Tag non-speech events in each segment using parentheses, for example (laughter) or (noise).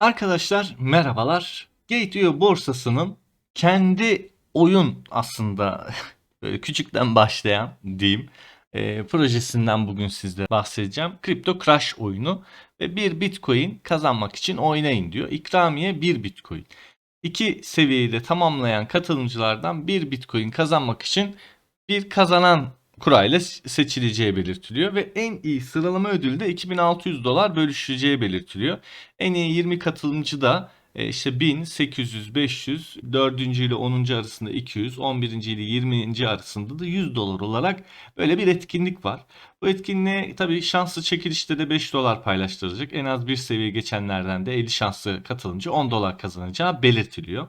Arkadaşlar merhabalar. Gateway borsasının kendi oyun aslında (laughs) böyle küçükten başlayan diyeyim e, projesinden bugün sizlere bahsedeceğim. Crypto Crash oyunu ve bir Bitcoin kazanmak için oynayın diyor. İkramiye 1 Bitcoin. İki seviyeyi de tamamlayan katılımcılardan bir Bitcoin kazanmak için bir kazanan kurayla seçileceği belirtiliyor ve en iyi sıralama ödülü de 2600 dolar bölüşüleceği belirtiliyor. En iyi 20 katılımcı da e, işte 1000, 800, 500, 4. ile 10. arasında 200, 11. ile 20. arasında da 100 dolar olarak böyle bir etkinlik var. Bu etkinliğe tabii şanslı çekilişte de 5 dolar paylaştıracak. En az bir seviye geçenlerden de 50 şanslı katılımcı 10 dolar kazanacağı belirtiliyor.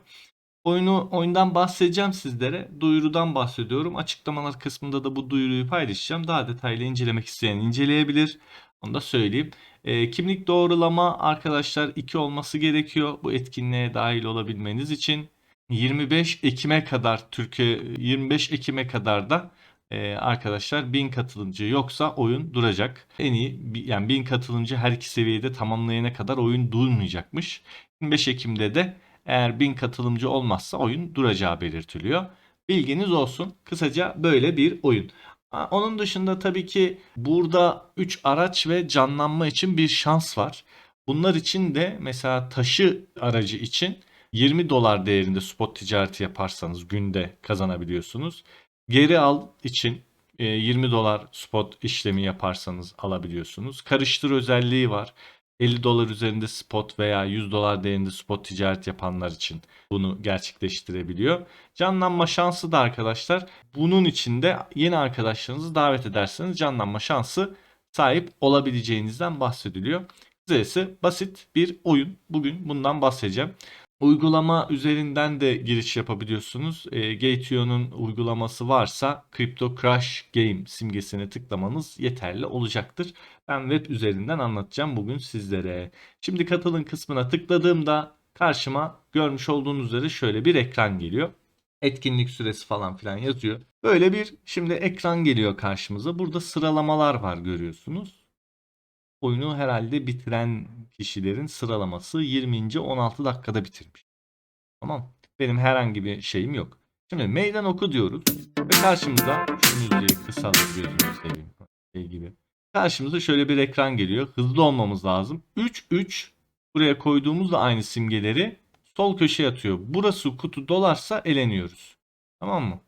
Oyunu oyundan bahsedeceğim sizlere. Duyurudan bahsediyorum. Açıklamalar kısmında da bu duyuruyu paylaşacağım. Daha detaylı incelemek isteyen inceleyebilir. Onu da söyleyeyim. E, kimlik doğrulama arkadaşlar 2 olması gerekiyor. Bu etkinliğe dahil olabilmeniz için. 25 Ekim'e kadar Türkiye 25 Ekim'e kadar da e, arkadaşlar 1000 katılımcı yoksa oyun duracak. En iyi yani 1000 katılımcı her iki seviyede tamamlayana kadar oyun durmayacakmış. 25 Ekim'de de eğer 1000 katılımcı olmazsa oyun duracağı belirtiliyor. Bilginiz olsun. Kısaca böyle bir oyun. Onun dışında tabii ki burada 3 araç ve canlanma için bir şans var. Bunlar için de mesela taşı aracı için 20 dolar değerinde spot ticareti yaparsanız günde kazanabiliyorsunuz. Geri al için 20 dolar spot işlemi yaparsanız alabiliyorsunuz. Karıştır özelliği var. 50 dolar üzerinde spot veya 100 dolar değerinde spot ticaret yapanlar için bunu gerçekleştirebiliyor. Canlanma şansı da arkadaşlar bunun için de yeni arkadaşlarınızı davet ederseniz canlanma şansı sahip olabileceğinizden bahsediliyor. Kısacası basit bir oyun. Bugün bundan bahsedeceğim. Uygulama üzerinden de giriş yapabiliyorsunuz. E, Gateio'nun uygulaması varsa Crypto Crash Game simgesine tıklamanız yeterli olacaktır. Ben web üzerinden anlatacağım bugün sizlere. Şimdi katılın kısmına tıkladığımda karşıma görmüş olduğunuz üzere şöyle bir ekran geliyor. Etkinlik süresi falan filan yazıyor. Böyle bir şimdi ekran geliyor karşımıza. Burada sıralamalar var görüyorsunuz. Oyunu herhalde bitiren kişilerin sıralaması 20. 16 dakikada bitirmiş. Tamam. Benim herhangi bir şeyim yok. Şimdi meydan oku diyoruz. Ve karşımıza şu müziği gözünü seveyim. Şey gibi. Karşımıza şöyle bir ekran geliyor. Hızlı olmamız lazım. 3 3 buraya koyduğumuzda aynı simgeleri sol köşeye atıyor. Burası kutu dolarsa eleniyoruz. Tamam mı?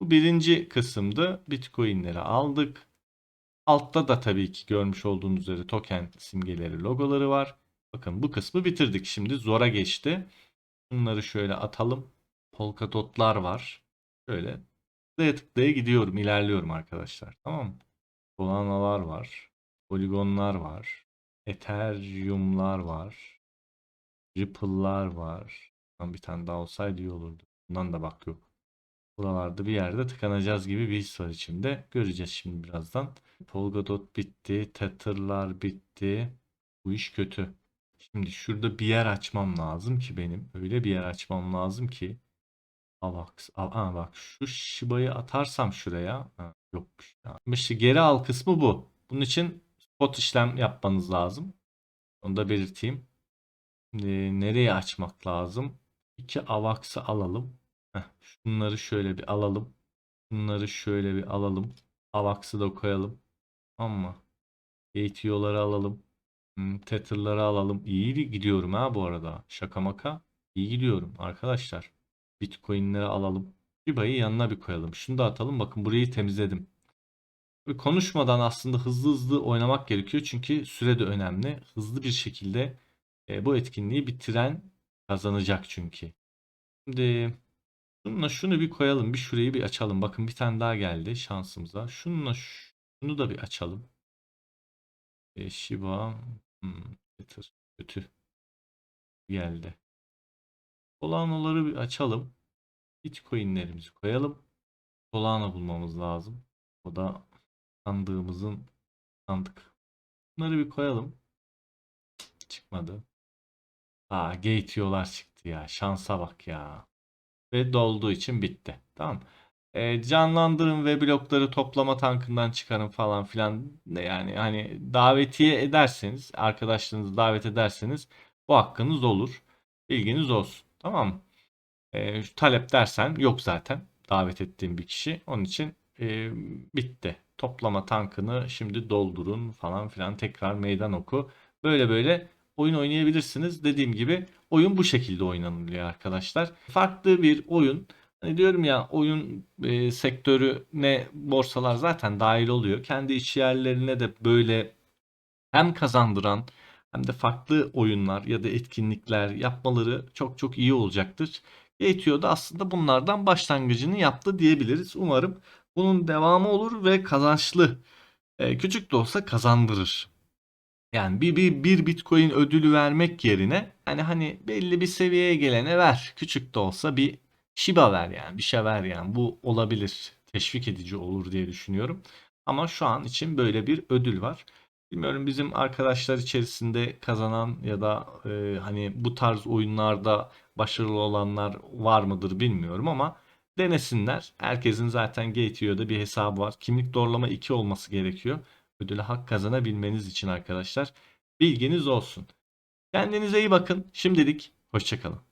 Bu birinci kısımda Bitcoin'leri aldık. Altta da tabii ki görmüş olduğunuz üzere token simgeleri, logoları var. Bakın bu kısmı bitirdik. Şimdi zora geçti. Bunları şöyle atalım. Polkadotlar var. Şöyle tıklaya tıklaya gidiyorum, ilerliyorum arkadaşlar. Tamam mı? Solanalar var. Poligonlar var. Ethereum'lar var. Ripple'lar var. Bir tane daha olsaydı iyi olurdu. Bundan da bak yok. Buralarda bir yerde tıkanacağız gibi bir his var içimde. Göreceğiz şimdi birazdan. Polkadot bitti. Tether'lar bitti. Bu iş kötü. Şimdi şurada bir yer açmam lazım ki benim. Öyle bir yer açmam lazım ki. Avax. Aa, bak şu Shiba'yı atarsam şuraya. Ha, ya. İşte geri al kısmı bu. Bunun için spot işlem yapmanız lazım. Onu da belirteyim. Şimdi nereye açmak lazım? İki Avax'ı alalım. Heh, şunları şöyle bir alalım. Bunları şöyle bir alalım. Avax'ı da koyalım. Mı? ATO'ları alalım. Hmm, Tether'ları alalım. İyi gidiyorum ha bu arada. Şaka maka. İyi gidiyorum arkadaşlar. Bitcoin'leri alalım. Shiba'yı yanına bir koyalım. Şunu da atalım. Bakın burayı temizledim. Konuşmadan aslında hızlı hızlı oynamak gerekiyor. Çünkü süre de önemli. Hızlı bir şekilde e, bu etkinliği bitiren kazanacak çünkü. Şimdi Şununla şunu bir koyalım. Bir şurayı bir açalım. Bakın bir tane daha geldi şansımıza. Şununla şunu da bir açalım. E, Shiba hmm, kötü geldi. Solano'ları bir açalım. Bitcoin'lerimizi koyalım. Solana bulmamız lazım. O da sandığımızın sandık. Bunları bir koyalım. Çıkmadı. Aa gate yollar çıktı ya. Şansa bak ya ve dolduğu için bitti. Tamam. E, canlandırın ve blokları toplama tankından çıkarın falan filan. Yani hani davetiye ederseniz, arkadaşlarınızı davet ederseniz bu hakkınız olur. Bilginiz olsun. Tamam? E, şu talep dersen yok zaten davet ettiğim bir kişi. Onun için e, bitti. Toplama tankını şimdi doldurun falan filan tekrar meydan oku. Böyle böyle oyun oynayabilirsiniz. Dediğim gibi oyun bu şekilde oynanılıyor arkadaşlar. Farklı bir oyun. Hani diyorum ya oyun e, sektörüne borsalar zaten dahil oluyor. Kendi iç yerlerine de böyle hem kazandıran hem de farklı oyunlar ya da etkinlikler yapmaları çok çok iyi olacaktır. Gate.io da aslında bunlardan başlangıcını yaptı diyebiliriz. Umarım bunun devamı olur ve kazançlı. E, küçük de olsa kazandırır. Yani bir, bir, bir Bitcoin ödülü vermek yerine hani hani belli bir seviyeye gelene ver. Küçük de olsa bir Shiba ver yani bir şey ver yani. Bu olabilir. Teşvik edici olur diye düşünüyorum. Ama şu an için böyle bir ödül var. Bilmiyorum bizim arkadaşlar içerisinde kazanan ya da e, hani bu tarz oyunlarda başarılı olanlar var mıdır bilmiyorum ama denesinler. Herkesin zaten Gate.io'da bir hesabı var. Kimlik doğrulama 2 olması gerekiyor. Ödüle hak kazanabilmeniz için arkadaşlar. Bilginiz olsun. Kendinize iyi bakın. Şimdilik hoşçakalın.